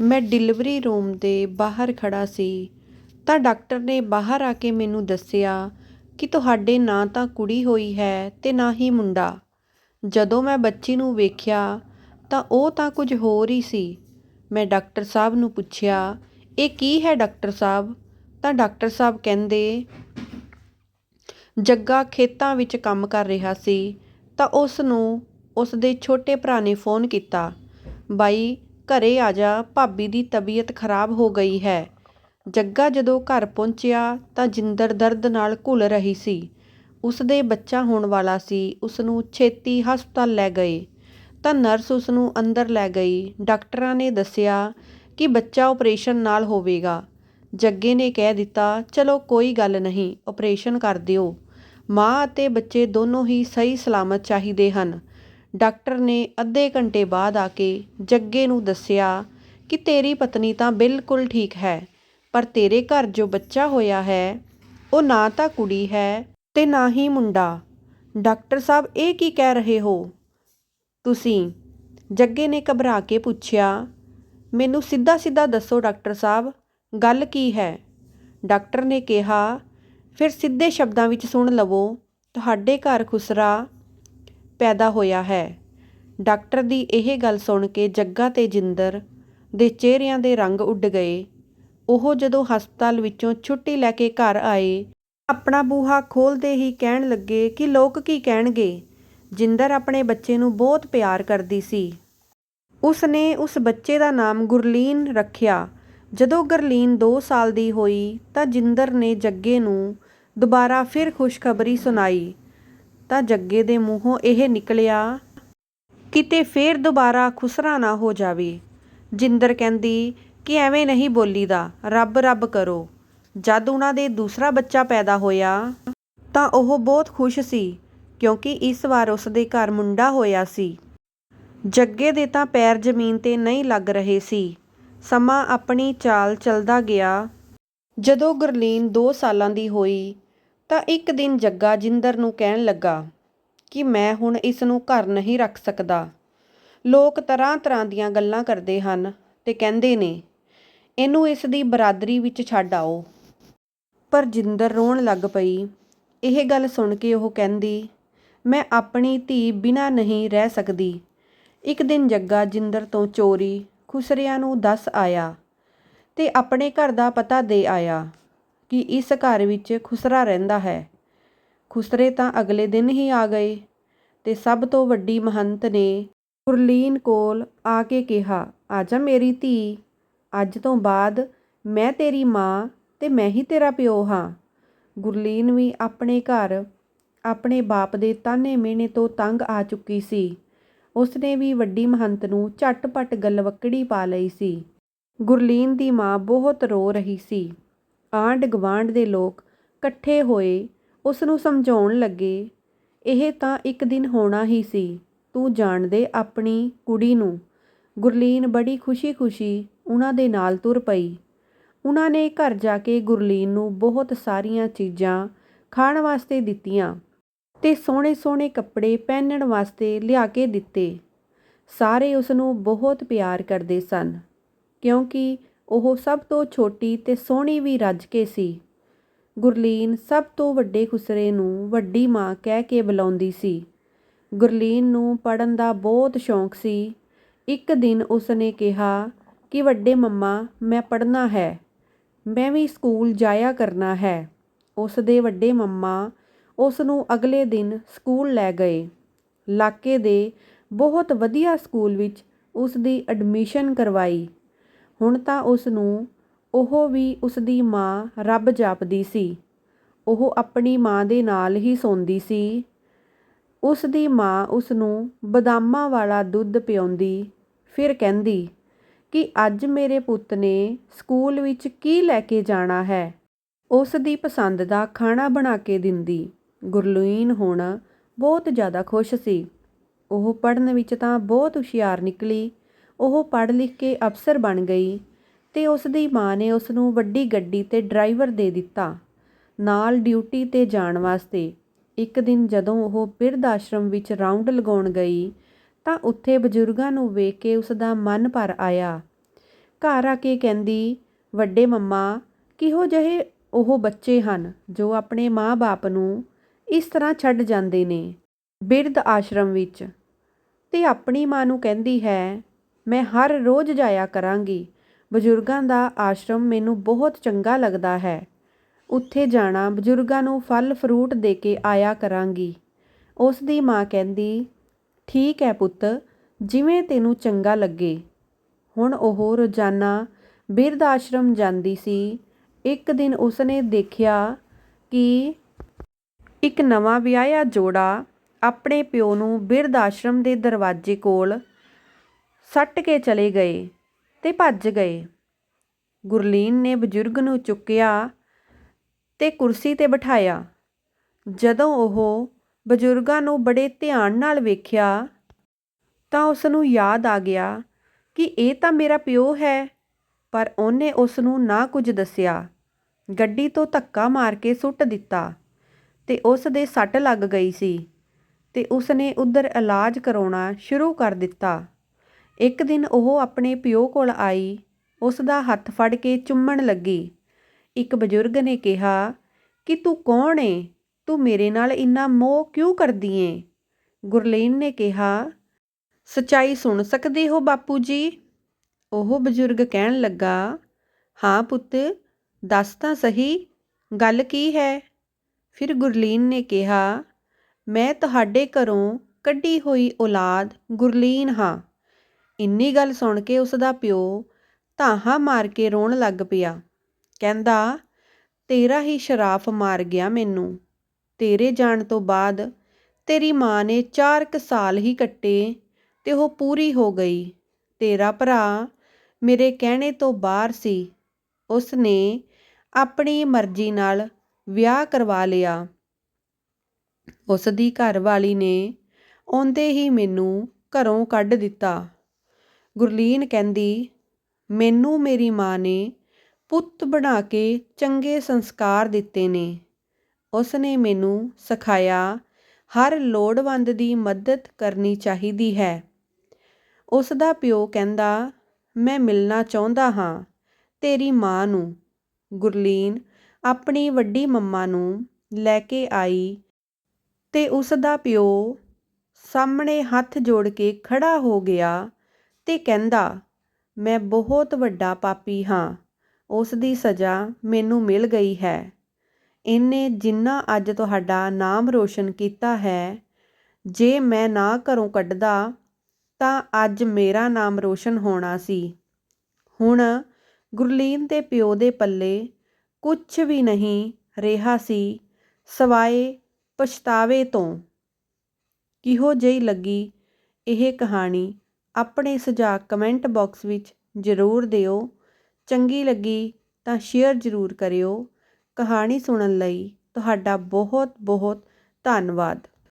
ਮੈਂ delivery room ਦੇ ਬਾਹਰ ਖੜ੍ਹਾ ਸੀ, ਤਾਂ ਡਾਕਟਰ ਨੇ ਬਾਹਰ ਆ ਕੇ ਮੈਨੂੰ ਦੱਸਿਆ ਕਿ ਤੁਹਾਡੇ ਨਾ ਤਾਂ ਕੁੜੀ ਹੋਈ ਹੈ ਅਤੇ ਨਾ ਹੀ ਮੁੰਡਾ। ਜਦੋਂ ਮੈਂ ਬੱਚੀ ਨੂੰ ਵੇਖਿਆ, ਤਾਂ ਉਹ ਤਾਂ ਕੁਝ ਹੋਰ ਹੀ ਸੀ। ਮੈਂ ਡਾਕਟਰ ਸਾਹਿਬ ਨੂੰ ਪੁੱਛਿਆ, ਇਹ ਕੀ ਹੈ ਡਾਕਟਰ ਸਾਹਿਬ? ਤਾਂ ਡਾਕਟਰ ਸਾਹਿਬ ਕਹਿੰਦੇ, ਜੱਗਾ ਖੇਤਾਂ ਵਿੱਚ ਕੰਮ ਕਰ ਰਿਹਾ ਸੀ, ਤਾਂ ਉਸ ਨੂੰ, ਉਸ ਦੇ ਛੋਟੇ ਭਰਾ ਨੇ ਫੋਨ ਕੀਤਾ, ਬਾਈ ਘਰੇ ਆ ਜਾ, ਭਾਬੀ ਦੀ ਤਬੀਅਤ ਖਰਾਬ ਹੋ ਗਈ ਹੈ। ਜੱਗਾ ਜਦੋਂ ਘਰ ਪਹੁੰਚਿਆ ਤਾਂ ਜਿੰਦਰ ਦਰਦ ਨਾਲ ਘੁਲ ਰਹੀ ਸੀ। ਉਸ ਦੇ ਬੱਚਾ ਹੋਣ ਵਾਲਾ ਸੀ। ਉਸ ਨੂੰ ਛੇਤੀ ਹਸਪਤਾਲ ਲੈ ਗਏ। ਤਾਂ ਨਰਸ ਉਸ ਨੂੰ ਅੰਦਰ ਲੈ ਗਈ। ਡਾਕਟਰਾਂ ਨੇ ਦੱਸਿਆ ਕਿ ਬੱਚਾ ਆਪਰੇਸ਼ਨ ਨਾਲ ਹੋਵੇਗਾ। ਜੱਗੇ ਨੇ ਕਹਿ ਦਿੱਤਾ, ਚਲੋ ਕੋਈ ਗੱਲ ਨਹੀਂ ਆਪਰੇਸ਼ਨ ਕਰ ਦਿਓ। ਮਾਂ ਅਤੇ ਬੱਚੇ ਦੋਨੋਂ ਹੀ ਸਹੀ ਸਲਾਮਤ ਚਾਹੀਦੇ ਹਨ। ਡਾਕਟਰ ਨੇ ਅੱਧੇ ਘੰਟੇ ਬਾਅਦ ਆ ਕੇ ਜੱਗੇ ਨੂੰ ਦੱਸਿਆ ਕਿ ਤੇਰੀ ਪਤਨੀ ਤਾਂ ਬਿਲਕੁਲ ਠੀਕ ਹੈ, ਪਰ ਤੇਰੇ ਘਰ ਜੋ ਬੱਚਾ ਹੋਇਆ ਹੈ, ਉਹ ਨਾ ਤਾਂ ਕੁੜੀ ਹੈ ਅਤੇ ਨਾ ਹੀ ਮੁੰਡਾ। ਡਾਕਟਰ ਸਾਹਿਬ ਇਹ ਕੀ ਕਹਿ ਰਹੇ ਹੋ? ਤੁਸੀਂ? ਜੱਗੇ ਨੇ ਘਬਰਾ ਕੇ ਪੁੱਛਿਆ, ਮੈਨੂੰ ਸਿੱਧਾ ਸਿੱਧਾ ਦੱਸੋ ਡਾਕਟਰ ਸਾਹਿਬ, ਗੱਲ ਕੀ ਹੈ? ਡਾਕਟਰ ਨੇ ਕਿਹਾ, ਫਿਰ ਸਿੱਧੇ ਸ਼ਬਦਾਂ ਵਿੱਚ ਸੁਣ ਲਵੋ, ਤੁਹਾਡੇ ਘਰ ਖੁਸਰਾ ਪੈਦਾ ਹੋਇਆ ਹੈ। ਡਾਕਟਰ ਦੀ ਇਹ ਗੱਲ ਸੁਣ ਕੇ ਜੱਗਾ ਤੇ ਜਿੰਦਰ ਦੇ ਚਿਹਰਿਆਂ ਦੇ ਰੰਗ ਉੱਡ ਗਏ। ਉਹ ਜਦੋਂ ਹਸਪਤਾਲ ਵਿੱਚੋਂ ਛੁੱਟੀ ਲੈ ਕੇ ਘਰ ਆਏ, ਆਪਣਾ ਬੂਹਾ ਖੋਲਦੇ ਹੀ ਕਹਿਣ ਲੱਗੇ ਕਿ ਲੋਕ ਕੀ ਕਹਿਣਗੇ। ਜਿੰਦਰ ਆਪਣੇ ਬੱਚੇ ਨੂੰ ਬਹੁਤ ਪਿਆਰ ਕਰਦੀ ਸੀ। ਉਸ ਨੇ ਉਸ ਬੱਚੇ ਦਾ ਨਾਮ ਗੁਰਲੀਨ ਰੱਖਿਆ। ਜਦੋਂ ਗੁਰਲੀਨ 2 ਸਾਲ ਦੀ ਹੋਈ ਤਾਂ ਜਿੰਦਰ ਨੇ ਜੱਗੇ ਨੂੰ ਦੁਬਾਰਾ ਫਿਰ ਖੁਸ਼ਖਬਰੀ ਸੁਣਾਈ। ਤਾਂ ਜੱਗੇ ਦੇ ਮੂੰਹੋਂ ਇਹ ਨਿਕਲਿਆ, ਕਿਤੇ ਫੇਰ ਦੁਬਾਰਾ ਖੁਸਰਾ ਨਾ ਹੋ ਜਾਵੇ। ਜਿੰਦਰ ਕਹਿੰਦੀ, ਕਿ ਐਵੇਂ ਨਹੀਂ ਬੋਲੀਦਾ, ਰੱਬ ਰੱਬ ਕਰੋ। ਜਦ ਉਹਨਾਂ ਦੇ ਦੂਸਰਾ ਬੱਚਾ ਪੈਦਾ ਹੋਇਆ, ਤਾਂ ਉਹ ਬਹੁਤ ਖੁਸ਼ ਸੀ, ਕਿਉਂਕਿ ਇਸ ਵਾਰ ਉਸ ਦੇ ਘਰ ਮੁੰਡਾ ਹੋਇਆ ਸੀ। ਜੱਗੇ ਦੇ ਤਾਂ ਪੈਰ ਜ਼ਮੀਨ ਤੇ ਨਹੀਂ ਲੱਗ ਰਹੇ ਸੀ। ਸਮਾਂ ਆਪਣੀ ਚਾਲ ਚੱਲਦਾ ਗਿਆ। ਜਦੋਂ ਗੁਰਲੀਨ 2 ਸਾਲਾਂ ਦੀ ਹੋਈ ਤਾਂ ਇੱਕ ਦਿਨ ਜੱਗਾ ਜਿੰਦਰ ਨੂੰ ਕਹਿਣ ਲੱਗਾ ਕਿ ਮੈਂ ਹੁਣ ਇਸ ਨੂੰ ਘਰ ਨਹੀਂ ਰੱਖ ਸਕਦਾ। ਲੋਕ ਤਰ੍ਹਾਂ ਤਰ੍ਹਾਂ ਦੀਆਂ ਗੱਲਾਂ ਕਰਦੇ ਹਨ ਤੇ ਕਹਿੰਦੇ ਨੇ, ਇਹਨੂੰ ਇਸ ਦੀ ਬਰਾਦਰੀ ਵਿੱਚ ਛੱਡ ਆਓ। ਪਰ ਜਿੰਦਰ ਰੋਣ ਲੱਗ ਪਈ। ਇਹ ਗੱਲ ਸੁਣ ਕੇ ਉਹ ਕਹਿੰਦੀ, ਮੈਂ ਆਪਣੀ ਧੀ ਬਿਨਾ ਨਹੀਂ ਰਹਿ ਸਕਦੀ। ਇੱਕ ਦਿਨ ਜੱਗਾ ਜਿੰਦਰ ਤੋਂ ਚੋਰੀ ਖੁਸਰਿਆਂ ਨੂੰ ਦੱਸ ਆਇਆ ਤੇ ਆਪਣੇ ਘਰ ਦਾ ਪਤਾ ਦੇ ਆਇਆ। ਕਿ ਇਸ ਘਰ ਵਿੱਚ ਖੁਸਰਾ ਰਹਿੰਦਾ ਹੈ। ਖੁਸਰੇ ਤਾਂ ਅਗਲੇ ਦਿਨ ਹੀ ਆ ਗਏ ਤੇ ਸਭ ਤੋਂ ਵੱਡੀ ਮਹੰਤ ਨੇ ਗੁਰਲੀਨ ਕੋਲ ਆ ਕੇ ਕਿਹਾ, ਆਜਾ ਮੇਰੀ ਧੀ, ਅੱਜ ਤੋਂ ਬਾਅਦ ਮੈਂ ਤੇਰੀ ਮਾਂ ਤੇ ਮੈਂ ਹੀ ਤੇਰਾ ਪਿਓ ਹਾਂ। ਗੁਰਲੀਨ ਵੀ ਆਪਣੇ ਘਰ, ਆਪਣੇ ਬਾਪ ਦੇ ਤਾਨੇ ਮਿਹਣੇ ਤੋਂ ਤੰਗ ਆ ਚੁੱਕੀ ਸੀ। ਉਸਨੇ ਵੀ ਵੱਡੀ ਮਹੰਤ ਨੂੰ ਝਟਪਟ ਗਲਵੱਕੜੀ ਪਾ ਲਈ ਸੀ। ਗੁਰਲੀਨ ਦੀ ਮਾਂ ਬਹੁਤ ਰੋ ਰਹੀ ਸੀ। ਆਂਢ ਗੁਆਂਢ ਦੇ ਲੋਕ ਇਕੱਠੇ ਹੋਏ ਉਸ ਨੂੰ ਸਮਝਾਉਣ ਲੱਗੇ, ਇਹ ਤਾਂ ਇੱਕ ਦਿਨ ਹੋਣਾ ਹੀ ਸੀ, ਤੂੰ ਜਾਣਦੇ ਆਪਣੀ ਕੁੜੀ ਨੂੰ ਗੁਰਲੀਨ ਬੜੀ ਖੁਸ਼ੀ-ਖੁਸ਼ੀ ਉਹਨਾਂ ਦੇ ਨਾਲ ਤੁਰ ਪਈ। ਉਹਨਾਂ ਨੇ ਘਰ ਜਾ ਕੇ ਗੁਰਲੀਨ ਨੂੰ ਬਹੁਤ ਸਾਰੀਆਂ ਚੀਜ਼ਾਂ ਖਾਣ ਵਾਸਤੇ ਦਿੱਤੀਆਂ ਤੇ ਸੋਹਣੇ-ਸੋਹਣੇ ਕੱਪੜੇ ਪਹਿਨਣ ਵਾਸਤੇ ਲਿਆ ਕੇ ਦਿੱਤੇ। ਸਾਰੇ ਉਸ ਨੂੰ ਬਹੁਤ ਪਿਆਰ ਕਰਦੇ ਸਨ, ਕਿਉਂਕਿ ਉਹ ਸਭ ਤੋਂ ਛੋਟੀ ਤੇ ਸੋਹਣੀ ਵੀ ਰੱਜ ਕੇ ਸੀ। ਗੁਰਲੀਨ ਸਭ ਤੋਂ ਵੱਡੇ ਖੁਸਰੇ ਨੂੰ ਵੱਡੀ ਮਾਂ ਕਹਿ ਕੇ ਬੁਲਾਉਂਦੀ ਸੀ। ਗੁਰਲੀਨ ਨੂੰ ਪੜਨ ਦਾ ਬਹੁਤ ਸ਼ੌਂਕ ਸੀ। ਇੱਕ ਦਿਨ ਉਸਨੇ ਕਿਹਾ ਕਿ, ਵੱਡੇ ਮੰਮਾ, ਮੈਂ ਪੜਨਾ ਹੈ। ਮੈਂ ਵੀ ਸਕੂਲ ਜਾਇਆ ਕਰਨਾ ਹੈ। ਉਸ ਦੇ ਵੱਡੇ ਮੰਮਾ ਉਸ ਨੂੰ ਅਗਲੇ ਦਿਨ ਸਕੂਲ ਲੈ ਗਏ। ਇਲਾਕੇ ਦੇ ਬਹੁਤ ਵਧੀਆ ਸਕੂਲ ਵਿੱਚ ਉਸ ਦੀ ਐਡਮਿਸ਼ਨ ਕਰਵਾਈ। ਹੁਣ ਤਾਂ ਉਸ ਨੂੰ ਉਹ ਵੀ ਉਸ ਦੀ ਮਾਂ ਰੱਬ ਜਾਪਦੀ ਸੀ। ਉਹ ਆਪਣੀ ਮਾਂ ਦੇ ਨਾਲ ਹੀ ਸੌਂਦੀ ਸੀ। ਉਸ ਦੀ ਮਾਂ ਉਸ ਨੂੰ ਬਦਾਮਾਂ ਵਾਲਾ ਦੁੱਧ ਪਿਆਉਂਦੀ, ਫਿਰ ਕਹਿੰਦੀ ਕਿ ਅੱਜ ਮੇਰੇ ਪੁੱਤ ਨੇ ਸਕੂਲ ਵਿੱਚ ਕੀ ਲੈ ਕੇ ਜਾਣਾ ਹੈ। ਉਸ ਦੀ ਪਸੰਦ ਦਾ ਖਾਣਾ ਬਣਾ ਕੇ ਦਿੰਦੀ। ਗੁਰਲੀਨ ਹੁਣ ਬਹੁਤ ਜ਼ਿਆਦਾ ਖੁਸ਼ ਸੀ। ਉਹ ਪੜ੍ਹਨ ਵਿੱਚ ਤਾਂ ਬਹੁਤ ਹੁਸ਼ਿਆਰ ਨਿਕਲੀ। ਉਹ ਪੜ੍ਹ ਲਿਖ ਕੇ ਅਫਸਰ ਬਣ ਗਈ ਅਤੇ ਉਸ ਦੀ ਮਾਂ ਨੇ ਉਸ ਨੂੰ ਵੱਡੀ ਗੱਡੀ ਤੇ ਡਰਾਈਵਰ ਦੇ ਦਿੱਤਾ। ਨਾਲ ਡਿਊਟੀ ਤੇ ਜਾਣ ਵਾਸਤੇ ਇੱਕ ਦਿਨ ਜਦੋਂ ਉਹ ਬਿਰਧ ਆਸ਼ਰਮ ਵਿੱਚ ਰਾਊਂਡ ਲਗਾਉਣ ਗਈ ਤਾਂ ਉੱਥੇ ਬਜ਼ੁਰਗਾਂ ਨੂੰ ਵੇਖ ਕੇ ਉਸ ਦਾ ਮਨ ਭਰ ਆਇਆ। ਘਰ ਆ ਕੇ ਕਹਿੰਦੀ, ਵੱਡੇ ਮੰਮਾ, ਕਿਹੋ ਜਿਹੇ ਉਹ ਬੱਚੇ ਹਨ ਜੋ ਆਪਣੇ ਮਾਂ-ਬਾਪ ਨੂੰ ਇਸ ਤਰ੍ਹਾਂ ਛੱਡ ਜਾਂਦੇ ਨੇ ਬਿਰਧ ਆਸ਼ਰਮ ਵਿੱਚ? ਅਤੇ ਆਪਣੀ ਮਾਂ ਨੂੰ ਕਹਿੰਦੀ ਹੈ ਮੈਂ ਹਰ ਰੋਜ਼ ਜਾਇਆ ਕਰਾਂਗੀ। ਬਜ਼ੁਰਗਾਂ ਦਾ ਆਸ਼ਰਮ ਮੈਨੂੰ ਬਹੁਤ ਚੰਗਾ ਲੱਗਦਾ ਹੈ। ਉੱਥੇ ਜਾਣਾ ਬਜ਼ੁਰਗਾਂ ਨੂੰ ਫਲ ਫਰੂਟ ਦੇ ਕੇ ਆਇਆ ਕਰਾਂਗੀ। ਉਸ ਦੀ ਮਾਂ ਕਹਿੰਦੀ, ਠੀਕ ਹੈ ਪੁੱਤ, ਜਿਵੇਂ ਤੈਨੂੰ ਚੰਗਾ ਲੱਗੇ। ਹੁਣ ਉਹ ਰੋਜ਼ਾਨਾ ਬਿਰਧ ਆਸ਼ਰਮ ਜਾਂਦੀ ਸੀ। ਇੱਕ ਦਿਨ ਉਸਨੇ ਦੇਖਿਆ ਕਿ ਇੱਕ ਨਵਾਂ ਵਿਆਹਿਆ ਜੋੜਾ ਆਪਣੇ ਪਿਓ ਨੂੰ ਬਿਰਧ ਆਸ਼ਰਮ ਦੇ ਦਰਵਾਜ਼ੇ ਕੋਲ ਸੱਟ ਕੇ ਚਲੇ ਗਏ ਤੇ ਭੱਜ ਗਏ। ਗੁਰਲੀਨ ਨੇ ਬਜ਼ੁਰਗ ਨੂੰ ਚੁੱਕਿਆ ਤੇ ਕੁਰਸੀ ਤੇ ਬਿਠਾਇਆ। ਜਦੋਂ ਉਹ ਬਜ਼ੁਰਗਾਂ ਨੂੰ ਬੜੇ ਧਿਆਨ ਨਾਲ ਵੇਖਿਆ ਤਾਂ ਉਸ ਨੂੰ ਯਾਦ ਆ ਗਿਆ ਕਿ ਇਹ ਤਾਂ ਮੇਰਾ ਪਿਓ ਹੈ, ਪਰ ਉਹਨੇ ਉਸ ਨੂੰ ਨਾ ਕੁਝ ਦੱਸਿਆ। ਗੱਡੀ ਤੋਂ ਧੱਕਾ ਮਾਰ ਕੇ ਸੁੱਟ ਦਿੱਤਾ ਤੇ ਉਸ ਦੇ ਸੱਟ ਲੱਗ ਗਈ ਸੀ ਤੇ ਉਸ ਨੇ ਉਧਰ ਇਲਾਜ ਕਰਾਉਣਾ ਸ਼ੁਰੂ ਕਰ ਦਿੱਤਾ। ਇੱਕ ਦਿਨ ਉਹ ਆਪਣੇ ਪਿਓ ਕੋਲ ਆਈ, ਉਸ ਦਾ ਹੱਥ ਫੜ ਕੇ ਚੁੰਮਣ ਲੱਗੀ। ਇੱਕ ਬਜ਼ੁਰਗ ਨੇ ਕਿਹਾ, ਕਿ ਤੂੰ ਕੌਣ ਏ? ਤੂੰ ਮੇਰੇ ਨਾਲ ਇੰਨਾ ਮੋਹ ਕਿਉਂ ਕਰਦੀ ਏ? ਗੁਰਲੀਨ ਨੇ ਕਿਹਾ, ਸਚਾਈ ਸੁਣ ਸਕਦੇ ਹੋ ਬਾਪੂ ਜੀ? ਉਹ ਬਜ਼ੁਰਗ ਕਹਿਣ ਲੱਗਾ, ਹਾਂ ਪੁੱਤ, ਦੱਸ ਤਾਂ ਸਹੀ, ਗੱਲ ਕੀ ਹੈ? ਫਿਰ ਗੁਰਲੀਨ ਨੇ ਕਿਹਾ, ਮੈਂ ਤੁਹਾਡੇ ਘਰੋਂ ਕੱਢੀ ਹੋਈ ਔਲਾਦ ਗੁਰਲੀਨ ਹਾਂ। ਇੰਨੀ ਗੱਲ ਸੁਣ ਕੇ ਉਸ ਦਾ ਪਿਓ ਧਾਹਾਂ ਮਾਰ ਕੇ ਰੋਣ ਲੱਗ ਪਿਆ। ਕਹਿੰਦਾ, ਤੇਰਾ ਹੀ ਸ਼ਰਾਫ ਮਾਰ ਗਿਆ ਮੈਨੂੰ। ਤੇਰੇ ਜਾਣ ਤੋਂ ਬਾਅਦ ਤੇਰੀ ਮਾਂ ਨੇ 4 ਕੁ ਸਾਲ ਹੀ ਕੱਟੇ ਤੇ ਉਹ ਪੂਰੀ ਹੋ ਗਈ। ਤੇਰਾ ਭਰਾ ਮੇਰੇ ਕਹਿਣੇ ਤੋਂ ਬਾਹਰ ਸੀ। ਉਸ ਨੇ ਆਪਣੀ ਮਰਜ਼ੀ ਨਾਲ ਵਿਆਹ ਕਰਵਾ ਲਿਆ। ਉਸ ਦੀ ਘਰਵਾਲੀ ਨੇ ਆਉਂਦੇ ਹੀ ਮੈਨੂੰ ਘਰੋਂ ਕੱਢ ਦਿੱਤਾ। ਗੁਰਲੀਨ ਕਹਿੰਦੀ, ਮੈਨੂੰ ਮੇਰੀ ਮਾਂ ਨੇ ਪੁੱਤ ਬਣਾ ਕੇ ਚੰਗੇ ਸੰਸਕਾਰ ਦਿੱਤੇ ਨੇ। ਉਸ ਨੇ ਮੈਨੂੰ ਸਿਖਾਇਆ, ਹਰ ਲੋੜਵੰਦ ਦੀ ਮਦਦ ਕਰਨੀ ਚਾਹੀਦੀ ਹੈ। ਉਸ ਦਾ ਪਿਓ ਕਹਿੰਦਾ, ਮੈਂ ਮਿਲਣਾ ਚਾਹੁੰਦਾ ਹਾਂ ਤੇਰੀ ਮਾਂ ਨੂੰ। ਗੁਰਲੀਨ ਆਪਣੀ ਵੱਡੀ ਮੰਮਾ ਨੂੰ ਲੈ ਕੇ ਆਈ ਤੇ ਉਸ ਦਾ ਪਿਓ ਸਾਹਮਣੇ ਹੱਥ ਜੋੜ ਕੇ ਖੜਾ ਹੋ ਗਿਆ ਤੇ ਕਹਿੰਦਾ, ਮੈਂ ਬਹੁਤ ਵੱਡਾ ਪਾਪੀ ਹਾਂ। ਉਸ ਦੀ ਸਜ਼ਾ ਮੈਨੂੰ ਮਿਲ ਗਈ ਹੈ। ਇਹਨੇ ਜਿੰਨਾ ਅੱਜ ਤੁਹਾਡਾ ਨਾਮ ਰੋਸ਼ਨ ਕੀਤਾ ਹੈ, ਜੇ ਮੈਂ ਨਾ ਘਰੋਂ ਕੱਢਦਾ, ਤਾਂ ਅੱਜ ਮੇਰਾ ਨਾਮ ਰੋਸ਼ਨ ਹੋਣਾ ਸੀ। ਹੁਣ ਗੁਰਲੀਨ ਦੇ ਪਿਓ ਦੇ ਪੱਲੇ ਕੁਝ ਵੀ ਨਹੀਂ ਰਿਹਾ ਸੀ, ਸਵਾਏ ਪਛਤਾਵੇ ਤੋਂ। ਕਿਹੋ ਜਿਹੀ ਲੱਗੀ ਇਹ ਕਹਾਣੀ? ਆਪਣੇ ਸੁਝਾਅ ਕਮੈਂਟ ਬਾਕਸ ਵਿੱਚ ਜ਼ਰੂਰ ਦਿਓ। ਚੰਗੀ ਲੱਗੀ ਤਾਂ ਸ਼ੇਅਰ ਜ਼ਰੂਰ ਕਰਿਓ। ਕਹਾਣੀ ਸੁਣਨ ਲਈ ਤੁਹਾਡਾ ਬਹੁਤ ਬਹੁਤ ਧੰਨਵਾਦ।